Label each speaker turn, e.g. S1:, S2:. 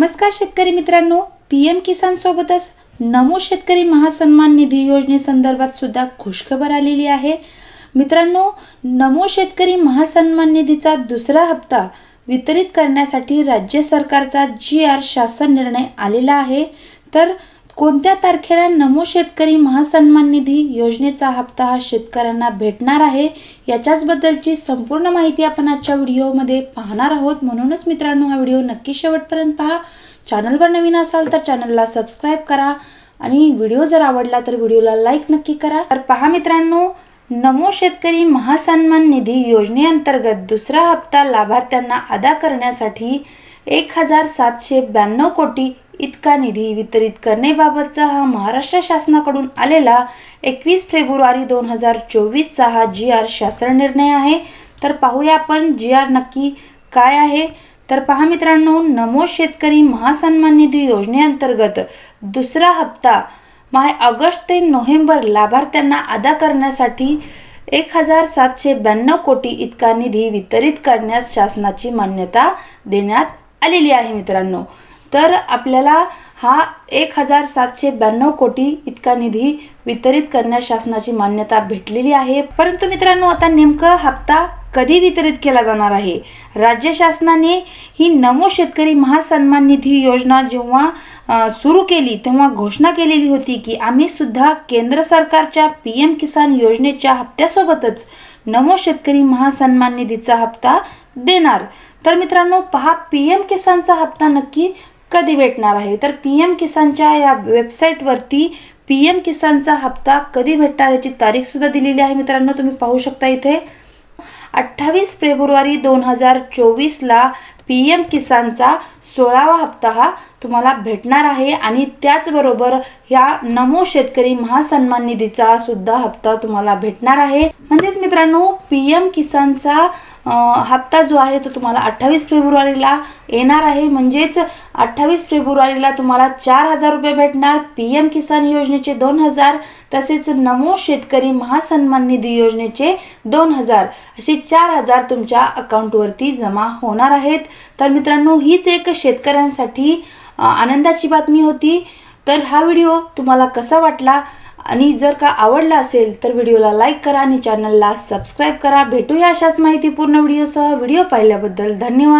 S1: नमस्कार शेतकरी मित्रांनो पी एम किसान सोबतच नमो शेतकरी महासन्मान निधी योजनेसंदर्भात सुद्धा खुशखबर आलेली आहे. मित्रांनो नमो शेतकरी महासन्मान निधीचा दुसरा हप्ता वितरित करण्यासाठी राज्य सरकारचा जी आर शासन निर्णय आलेला आहे. तर कोणत्या तारखेला नमो शेतकरी महासन्मान निधी योजनेचा हप्ता हा शेतकऱ्यांना भेटणार आहे याच्याचबद्दलची संपूर्ण माहिती आपण आजच्या व्हिडिओमध्ये पाहणार आहोत. म्हणूनच मित्रांनो हा व्हिडिओ नक्की शेवटपर्यंत पहा. चॅनलवर नवीन असाल तर चॅनलला सबस्क्राईब करा आणि व्हिडिओ जर आवडला तर व्हिडिओला लाईक नक्की करा. तर पहा मित्रांनो नमो शेतकरी महासन्मान निधी योजनेअंतर्गत दुसरा हप्ता लाभार्थ्यांना अदा करण्यासाठी एक हजार सातशे ब्याण्णव कोटी इतका निधी वितरित करण्याबाबतचा हा महाराष्ट्र शासनाकडून आलेला एकवीस फेब्रुवारी दोन हजार चोवीसचा हा जी आर शासन निर्णय आहे. तर पाहूया आपण जी आर नक्की काय आहे. तर पहा मित्रांनो नमो शेतकरी महासन्मान निधी योजनेअंतर्गत दुसरा हप्ता माहे ऑगस्ट ते नोव्हेंबर लाभार्थ्यांना अदा करण्यासाठी एक हजार सातशे ब्याण्णव कोटी इतका निधी वितरित करण्यास शासनाची मान्यता देण्यात आलेली आहे मित्रांनो. तर आपल्याला हा एक हजार सातशे ब्याण्णव कोटी इतका निधी वितरित करण्यास शासनाची मान्यता भेटलेली आहे. परंतु मित्रांनो आता नेमकं हप्ता कधी वितरित केला जाणार आहे? राज्य शासनाने ही नमो शेतकरी महासन्मान निधी योजना जेव्हा सुरू केली तेव्हा घोषणा केलेली होती की आम्ही सुद्धा केंद्र सरकारच्या पी एम किसान योजनेच्या हप्त्यासोबतच नमो शेतकरी महासन्मान निधीचा हप्ता देणार. तर मित्रांनो पहा पी एम किसानचा हप्ता नक्की कधी भेटणार आहे? तर पी एम किसानच्या या वेबसाईटवरती पी एम किसानचा हप्ता कधी भेटणार याची तारीखसुद्धा दिलेली आहे मित्रांनो तुम्ही पाहू शकता इथे. अठ्ठावीस फेब्रुवारी दोन हजार चोवीसला पी एम किसानचा सोळावा हप्ता हा तुम्हाला भेटणार आहे आणि त्याचबरोबर ह्या नमो शेतकरी महासन्मान निधीचा सुद्धा हप्ता तुम्हाला भेटणार आहे. म्हणजेच मित्रांनो पी एम किसानचा हप्ता जो आहे तो तुम्हाला अठ्ठावीस फेब्रुवारीला येणार आहे. म्हणजेच अठ्ठावीस फेब्रुवारीला तुम्हाला चार हजार रुपये भेटणार. पी एम किसान योजनेचे दोन हजार तसेच नमो शेतकरी महासन्मान निधी योजनेचे दोन हजार असे चार हजार तुमच्या अकाउंटवरती जमा होणार आहेत. तर मित्रांनो हीच एक शेतकऱ्यांसाठी आनंदाची बातमी होती. तर हा व्हिडिओ तुम्हाला कसा वाटला? आणि जर का आवडला असेल तर व्हिडिओला लाईक करा आणि चॅनलला सबस्क्राईब करा. भेटूया अशाच माहितीपूर्ण व्हिडिओसह व्हिडिओ पाहिल्याबद्दल धन्यवाद.